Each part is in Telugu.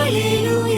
Aleluia.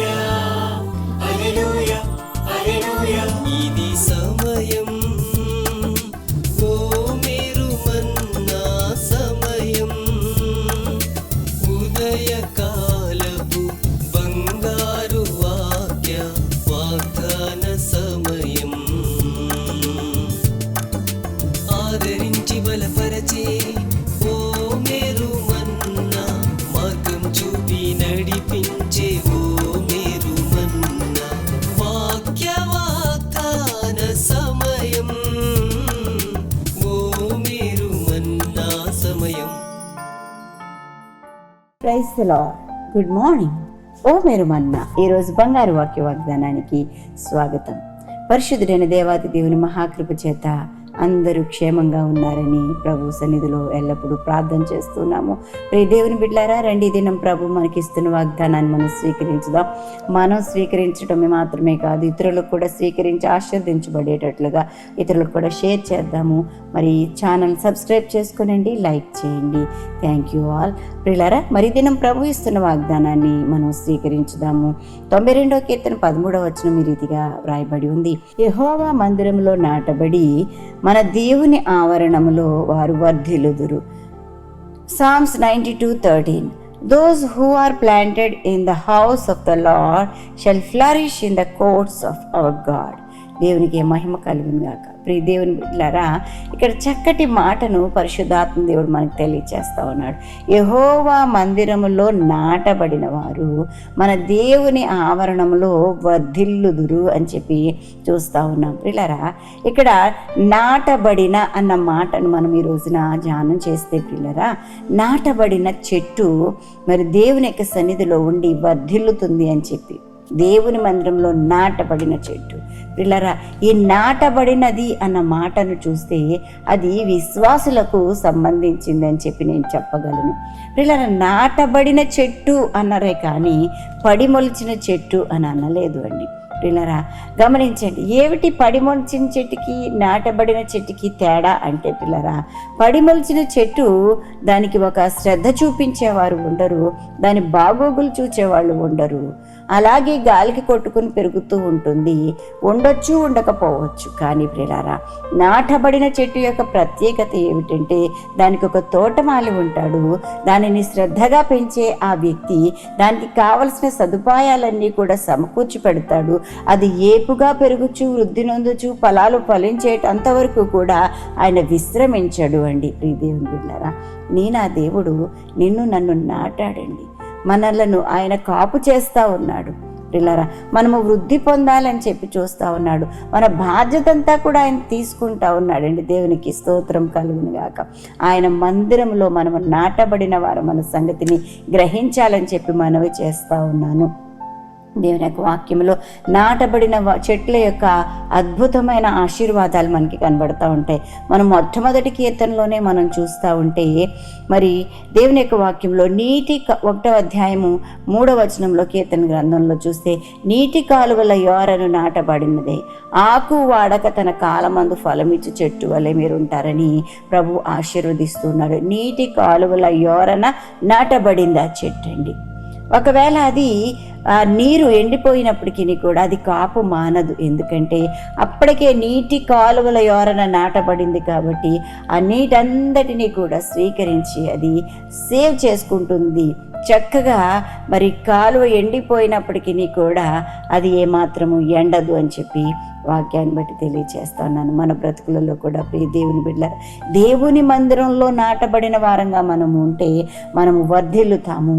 Praise good morning. ఓ మీరు మన్న ఈరోజు బంగారు వాక్య వాగ్దానానికి స్వాగతం. పరిశుద్ధుడైన దేవాది దేవుని మహాకృప చేత అందరూ క్షేమంగా ఉన్నారని ప్రభు సన్నిధిలో ఎల్లప్పుడూ ప్రార్థన చేస్తున్నాము. ప్రియ దేవుని బిడ్డారా రండి దినం ప్రభు మనకి ఇస్తున్న వాగ్దానాన్ని మనం స్వీకరించుదాం. మనం స్వీకరించడమే మాత్రమే కాదు ఇతరులకు కూడా స్వీకరించి ఆశీర్దించబడేటట్లుగా ఇతరులకు కూడా షేర్ చేద్దాము. మరి ఛానల్ సబ్స్క్రైబ్ చేసుకునండి లైక్ చేయండి. థ్యాంక్ యూ ఆల్ ప్రిలారా మరి దినం ప్రభు ఇస్తున్న వాగ్దానాన్ని మనం స్వీకరించుదాము. తొంభై రెండో కీర్తన పదమూడవ వచనం ఈ రీతిగా వ్రాయబడి ఉంది. యహోవా మందిరంలో నాటబడి మన దేవుని ఆవరణములో వారు వర్ధిలుదురు psalms ninety two thirteen those who are planted in the house of the lord shall flourish in the courts of our God దేవునికి మహిమ కలుగును గాక. ప్రియ దేవుని బిడ్డలారా ఇక్కడ చక్కటి మాటను పరిశుద్ధాత్మ దేవుడు మనకు తెలియచేస్తా ఉన్నాడు. యహోవా మందిరములో నాటబడిన వారు మన దేవుని ఆవరణములో వర్ధిల్లుదురు అని చెప్పి చూస్తూ ఉన్నాం. పిల్లరా ఇక్కడ నాటబడిన అన్న మాటను మనం ఈ రోజున ధ్యానం చేస్తే ప్రిల్లరా నాటబడిన చెట్టు మరి దేవుని యొక్క సన్నిధిలో ఉండి వర్ధిల్లుతుంది అని చెప్పి దేవుని మందిరంలో నాటబడిన చెట్టు. పిల్లరా ఈ నాటబడినది అన్న మాటను చూస్తే అది విశ్వాసులకు సంబంధించింది అని చెప్పి నేను చెప్పగలను. పిల్లరా నాటబడిన చెట్టు అన్నరే కానీ పడిమొలిచిన చెట్టు అని అనలేదు అండి. పిల్లరా గమనించండి ఏమిటి పడిమొలిచిన చెట్టుకి నాటబడిన చెట్టుకి తేడా అంటే పిల్లరా పడిమొలిచిన చెట్టు దానికి ఒక శ్రద్ధ చూపించేవారు ఉండరు దాని బాగోగులు చూచేవాళ్ళు ఉండరు. అలాగే గాలికి కొట్టుకుని పెరుగుతూ ఉంటుంది. ఉండొచ్చు ఉండకపోవచ్చు. కానీ ప్రిలారా నాటబడిన చెట్టు యొక్క ప్రత్యేకత ఏమిటంటే దానికి ఒక తోటమాలి ఉంటాడు. దానిని శ్రద్ధగా పెంచే ఆ వ్యక్తి దానికి కావలసిన సదుపాయాలన్నీ కూడా సమకూర్చి పెడతాడు. అది ఏపుగా పెరుగుచు వృద్ధి నొందుచు ఫలాలు ఫలించేటంతవరకు కూడా ఆయన విశ్రమించడు అండి. ప్రియ బిడ్డారా నీ నా దేవుడు నిన్ను నన్ను నాటాడండి. మనలను ఆయన కాపు చేస్తూ ఉన్నాడు. పిల్లరా మనము వృద్ధి పొందాలని చెప్పి చూస్తూ ఉన్నాడు. మన బాధ్యత అంతా కూడా ఆయన తీసుకుంటా ఉన్నాడండి. దేవునికి స్తోత్రం కలుగును గాక. ఆయన మందిరంలో మనము నాటబడిన వారు మన సంగతిని గ్రహించాలని చెప్పి మనవి చేస్తూ ఉన్నాను. దేవుని యొక్క వాక్యంలో నాటబడిన చెట్ల యొక్క అద్భుతమైన ఆశీర్వాదాలు మనకి కనబడుతూ ఉంటాయి. మనం మొట్టమొదటి కీర్తనలోనే మనం చూస్తూ ఉంటే మరి దేవుని యొక్క వాక్యంలో నీటి ఒకటో అధ్యాయము మూడవ వచనంలో కీర్తన గ్రంథంలో చూస్తే నీటి కాలువల యోరను నాటబడినదే. ఆకు వాడక తన కాలమందు ఫలమిచ్చు చెట్టు వలె మీరు ఉంటారని ప్రభు ఆశీర్వదిస్తున్నాడు. నీటి కాలువల యోరన నాటబడింది ఆ చెట్టు అండి. ఒకవేళ అది నీరు ఎండిపోయినప్పటికీ కూడా అది కాపు మానదు. ఎందుకంటే అప్పటికే నీటి కాలువల యోరన నాటబడింది కాబట్టి ఆ నీటంతటినీ కూడా స్వీకరించి అది సేవ్ చేసుకుంటుంది. చక్కగా మరి కాలువ ఎండిపోయినప్పటికీ కూడా అది ఏమాత్రము ఎండదు అని చెప్పి వాక్యాన్ని బట్టి తెలియచేస్తా ఉన్నాను మన బ్రతుకులలో కూడా ప్రియ దేవుని బిడ్డ దేవుని మందిరంలో నాటబడిన వారంగా మనము ఉంటే మనము వర్ధిల్లుతాము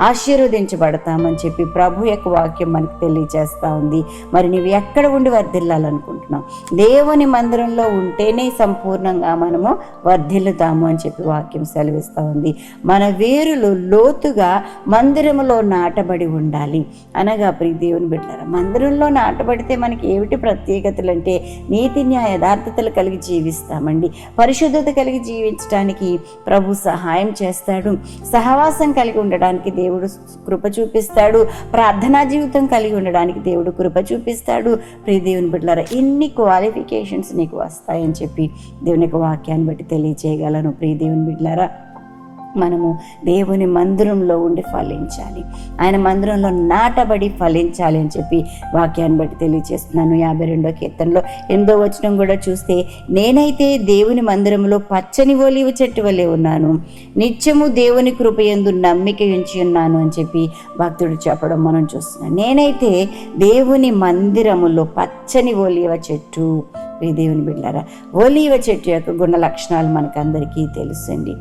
ఆశీర్వదించబడతామని చెప్పి ప్రభు యొక్క వాక్యం మనకు తెలియచేస్తూ ఉంది. మరి నీవు ఎక్కడ ఉండి వర్ధిల్లాలనుకుంటున్నావు? దేవుని మందిరంలో ఉంటేనే సంపూర్ణంగా మనము వర్ధిల్లుతాము అని చెప్పి వాక్యం సెలవిస్తూ ఉంది. మన వేరులు లోతుగా మందిరంలో నాటబడి ఉండాలి. అనగా ప్రియ దేవుని బిడ్డారు మందిరంలో నాటబడితే మనకి ఏమిటి ప్రత్యేకతలు అంటే నీతి న్యాయ యథార్థతలు కలిగి జీవిస్తామండి. పరిశుద్ధత కలిగి జీవించడానికి ప్రభు సహాయం చేస్తాడు. సహవాసం కలిగి ఉండడానికి దేవుడు కృప చూపిస్తాడు. ప్రార్థనా జీవితం కలిగి ఉండడానికి దేవుడు కృప చూపిస్తాడు. ప్రియ దేవుని బిడ్డలారా ఇన్ని క్వాలిఫికేషన్స్ నీకు వస్తాయని చెప్పి దేవుని యొక్క వాక్యాన్ని బట్టి తెలియజేయగలను ప్రియ దేవుని బిడ్డలారా. మనము దేవుని మందిరంలో ఉండి ఫలించాలి. ఆయన మందిరంలో నాటబడి ఫలించాలి అని చెప్పి వాక్యాన్ని బట్టి తెలియజేస్తున్నాను యాభై రెండో కీర్తనలో ఎనిమిదో వచనం కూడా చూస్తే నేనైతే దేవుని మందిరంలో పచ్చని ఒలివ చెట్టు వలె ఉన్నాను. నిత్యము దేవుని కృపయందు నమ్మిక ఉంచి ఉన్నాను అని చెప్పి భక్తుడు చెప్పడం మనం చూస్తున్నాం. నేనైతే దేవుని మందిరములో పచ్చని ఒలివ చెట్టు. ఈ దేవుని బిడ్డారా ఒలివ చెట్టు యొక్క గుణ లక్షణాలు మనకందరికీ తెలుసండి.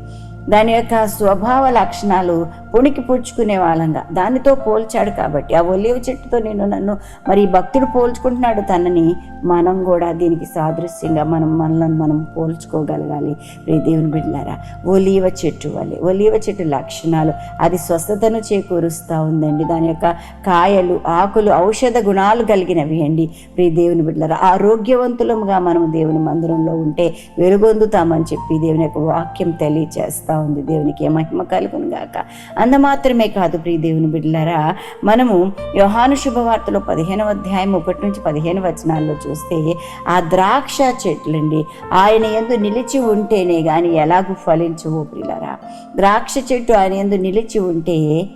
దాని యొక్క స్వభావ లక్షణాలు పుణికి పుచ్చుకునే వాళ్ళంగా. దానితో పోల్చాడు కాబట్టి ఆ ఒలివ చెట్టుతో నేను నన్ను మరి భక్తుడు పోల్చుకుంటున్నాడు తనని మనం కూడా దీనికి సాదృశ్యంగా మనం మనల్ని మనం పోల్చుకోగలగాలి. ప్రియ దేవుని బిడ్డారా ఒలివ చెట్టు వల్లే ఒలివ చెట్టు లక్షణాలు అది స్వస్థతను చేకూరుస్తూ ఉందండి. దాని యొక్క కాయలు ఆకులు ఔషధ గుణాలు కలిగినవి అండి. ప్రియ దేవుని బిడ్డారా ఆరోగ్యవంతులముగా మనం దేవుని మందిరంలో ఉంటే వెలుగొందుతామని చెప్పి దేవుని యొక్క వాక్యం తెలియచేస్తాం ఉంది. దేవునికి ఏ మహిమ కలుగును గాక. అంద మాత్రమే కాదు ప్రియ దేవుని బిడ్డలారా మనము యోహాను శుభవార్తలో పదిహేనవ అధ్యాయం ఒకటి నుంచి పదిహేను వచనాల్లో చూస్తే ఆ ద్రాక్ష చెట్లండి ఆయన ఎందు నిలిచి ఉంటేనే కానీ ఎలాగూ ఫలించవు ప్రియులరా. ద్రాక్ష చెట్టు ఆయన ఎందు నిలిచి ఉంటే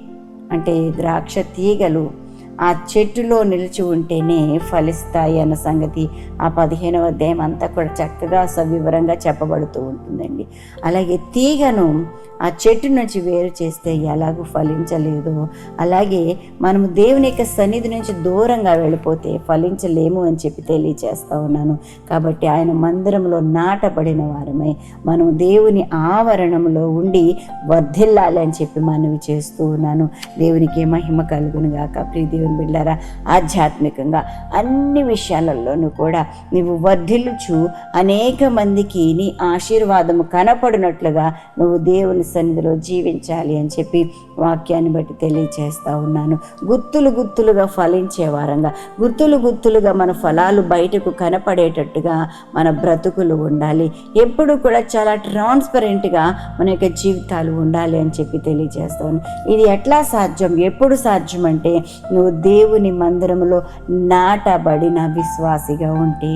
అంటే ద్రాక్ష తీగలు ఆ చెట్టులో నిలిచి ఉంటేనే ఫలిస్తాయి అన్న సంగతి ఆ పదిహేనవ అధ్యాయం అంతా కూడా చక్కగా సవివరంగా చెప్పబడుతూ ఉంటుందండి. అలాగే తీగను ఆ చెట్టు నుంచి వేరు చేస్తే ఎలాగూ ఫలించలేదు. అలాగే మనము దేవుని యొక్క సన్నిధి నుంచి దూరంగా వెళ్ళిపోతే ఫలించలేము అని చెప్పి తెలియచేస్తా ఉన్నాను. కాబట్టి ఆయన మందిరంలో నాటబడిన వారమే మనం దేవుని ఆవరణంలో ఉండి వర్ధిల్లాలి అని చెప్పి మనవి చేస్తూ ఉన్నాను. దేవునికి మహిమ కలుగును ప్రీ దేవుని దేవుని బిడ్డారా ఆధ్యాత్మికంగా అన్ని విషయాలలోనూ కూడా నువ్వు వర్ధిల్లుచు అనేక మందికి నీ ఆశీర్వాదము కనపడినట్లుగా నువ్వు దేవుని సన్నిధిలో జీవించాలి అని చెప్పి వాక్యాన్ని బట్టి తెలియచేస్తూ ఉన్నాను. గుత్తులు గుత్తులుగా ఫలించే వారంగా గుత్తులు గుర్తులుగా మన ఫలాలు బయటకు కనపడేటట్టుగా మన బ్రతుకులు ఉండాలి. ఎప్పుడు కూడా చాలా ట్రాన్స్పరెంట్గా మన యొక్క జీవితాలు ఉండాలి అని చెప్పి తెలియజేస్తాను ఇది ఎట్లా సాధ్యం? ఎప్పుడు సాధ్యం అంటే నువ్వు దేవుని మందిరంలో నాటబడిన విశ్వాసిగా ఉంటే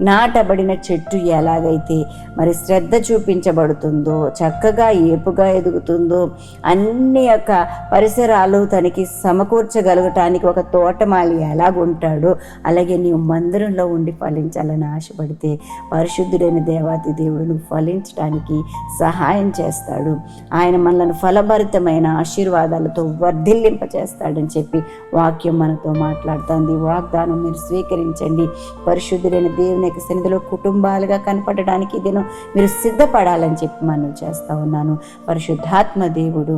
నాటబడిన చెట్టు ఎలాగైతే మరి శ్రద్ధ చూపించబడుతుందో చక్కగా ఏపుగా ఎదుగుతుందో అన్ని యొక్క పరిసరాలు తనకి సమకూర్చగలగటానికి ఒక తోటమాలి ఎలాగుంటాడో అలాగే నీవు మందిరంలో ఉండి ఫలించాలని ఆశపడితే పరిశుద్ధుడైన దేవాతి దేవుడు నువ్వు ఫలించడానికి సహాయం చేస్తాడు. ఆయన మనల్ని ఫలభరితమైన ఆశీర్వాదాలతో వర్ధిల్లింప చేస్తాడని చెప్పి వాక్యం మనతో మాట్లాడుతుంది. వాగ్దానం మీరు స్వీకరించండి. పరిశుద్ధుడైన దేవుని యొక్క సన్నిధిలో కుటుంబాలుగా కనపడడానికి ఇదేను మీరు సిద్ధపడాలని చెప్పి మనం చేస్తూ ఉన్నాను. పరిశుద్ధాత్మ దేవుడు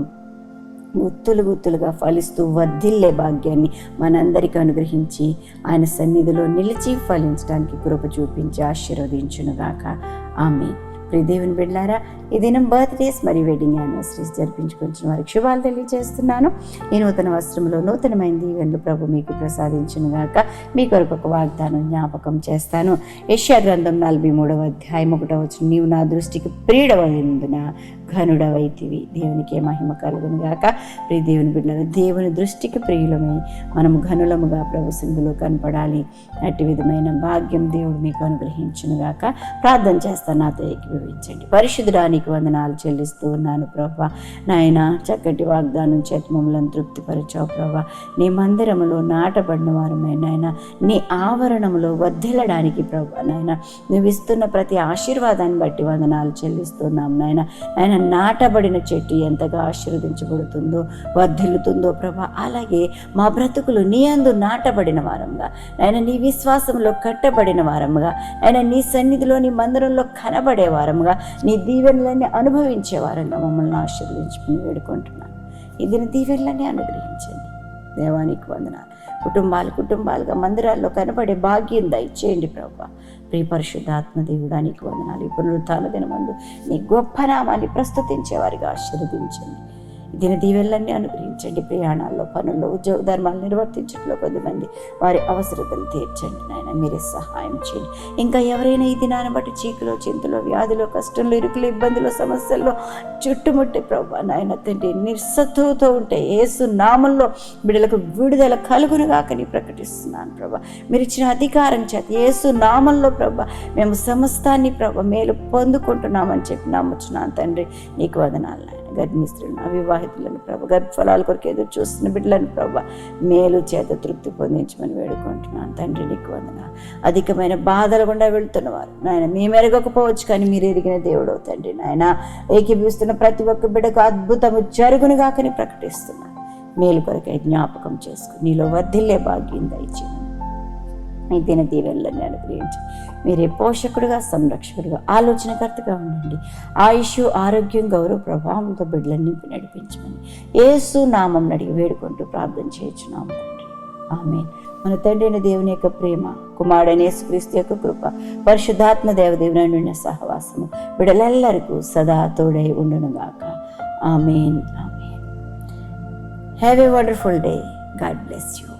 గుత్తులు గుత్తులుగా ఫలిస్తూ వర్ధిల్లే భాగ్యాన్ని మనందరికీ అనుగ్రహించి ఆయన సన్నిధిలో నిలిచి ఫలించడానికి కృప చూపించి ఆశీర్వదించునుగాక. ఆమె ప్రియ బిడ్లారా ఈ దినం బర్త్డేస్ మరియు వెడ్డింగ్ యానివర్సరీస్ జరిపించుకుంటున్న వారికి శుభాలు తెలియజేస్తున్నాను. ఈ నూతన వస్త్రంలో నూతనమైన దీవెనలు ప్రభు మీకు ప్రసాదించను గాక. మీ కొరకు ఒక వాగ్దానం జ్ఞాపకం చేస్తాను. యశ్యా గ్రంథం నలభై మూడవ అధ్యాయం ఒకటవ నీవు నా దృష్టికి ప్రియుడవైనందున ఘనుడవైతివి. దేవునికి మహిమ కలుగును గాక. ప్రియ దేవుని బిడ్డలు దేవుని దృష్టికి ప్రియులమై మనము ఘనులముగా ప్రభు సింధులో కనపడాలి. అట్టి విధమైన భాగ్యం దేవుడు మీకు అనుగ్రహించును గాక. ప్రార్థన చేస్తాను నాతో ఏకీభవించండి. పరిశుద్ధడానికి వందనాలు చెల్లిస్తూ ఉన్నాను ప్రభా. నాయన చక్కటి వాగ్దానం చేత మమ్మల్ని ప్రభా. నీ మందిరములో నాటబడిన వారమే నాయన. నీ ఆవరణములో వర్ధిల్లడానికి ప్రభా నాయన. నువ్వు ఇస్తున్న ప్రతి ఆశీర్వాదాన్ని బట్టి వందనాలు చెల్లిస్తున్నాం నాయన. నాయన నాటబడిన చెట్టు ఎంతగా ఆశీర్వదించబడుతుందో వర్ధిల్లుతుందో ప్రభా. అలాగే మా బ్రతుకులు నీ అందు నాటబడిన వారంగా. ఆయన నీ విశ్వాసంలో కట్టబడిన వారముగా ఆయన నీ సన్నిధిలో నీ మందిరంలో కనబడే వారముగా నీ దీవెనలన్నీ అనుభవించే వారంగా మమ్మల్ని ఆశీర్వదించుకుని వేడుకుంటున్నాను. ఇది దీవెనలన్నీ అనుగ్రహించండి. దేవానికి వందనాలు. కుటుంబాలు కుటుంబాలుగా మందిరాల్లో కనబడే భాగ్యం దయచేయండి ప్రభా. ప్రియ పరిశుద్ధాత్మ దేవుడానికి వందనాలు. ఈ పునరుత్థాన దినమందు నీ గొప్ప నామాన్ని ప్రస్తుతించేవారిగా ఆశీర్వదించండి. దిన దీవెనలన్నీ అనుగ్రహించండి. ప్రయాణాల్లో పనుల్లో ఉద్యోగ ధర్మాలు నిర్వర్తించడంలో కొద్దిమంది వారి అవసరతలు తీర్చండి నాయన. మీరే సహాయం చేయండి. ఇంకా ఎవరైనా ఈ దినాన్ని బట్టి చీకులో చింతలో వ్యాధిలో కష్టంలో ఇరుకులు ఇబ్బందులు సమస్యల్లో చుట్టుముట్టి ప్రభా నాయన తండ్రి నిర్సత్తుతో ఉంటే ఏసు నామంలో బిడ్డలకు విడుదల కలుగునుగాకని ప్రకటిస్తున్నాను ప్రభా. మీరు ఇచ్చిన అధికారం చేత ఏసు నామంలో ప్రభా మేము సమస్తాన్ని ప్రభా మేలు పొందుకుంటున్నామని చెప్పి నమ్ముచున్నాను తండ్రి. నీకు వదనాలు గర్భిణీ స్త్రీలను అవివాహితులను ప్రభ గర్భఫలాల కొరకు ఎదురు చూస్తున్న బిడ్డలను ప్రభ మేలు చేత తృప్తి పొందించమని వేడుకుంటున్నాను. తండ్రి నీకు వందన అధికమైన బాధలు గుండా వెళ్తున్నవారు. నాయన మీ మెరగకపోవచ్చు కానీ మీరు ఎరిగిన దేవుడు తండ్రి. నాయన ఏకీభవిస్తున్న ప్రతి ఒక్క బిడ్డకు అద్భుతము జరుగునుగాకని ప్రకటిస్తున్నాను. మేలు కొరకై జ్ఞాపకం చేసుకుని నీలో వర్ధిల్లే భాగ్యం దయచేయండి. మీ దిన దీవెనలన్నీ అనుగ్రహించి మీరే పోషకుడుగా సంరక్షకుడుగా ఆలోచనకర్తగా ఉండండి. ఆయుష్ ఆరోగ్యం గౌరవ ప్రభావంతో బిడ్డలను నింపి నడిపించమని ఏసు నామం అడిగి వేడుకుంటూ ప్రార్థన చేయొచ్చు తండ్రి. ఆమె మన తండ్రి అయిన దేవుని యొక్క ప్రేమ కుమారుడైన యేసుక్రీస్తు యొక్క కృప పరిశుద్ధాత్మ దేవదేవుని నుండి సహవాసము బిడ్డలెల్లరికూ సదా తోడై ఉండునుగాక. Amen. Amen. Have a wonderful day God bless you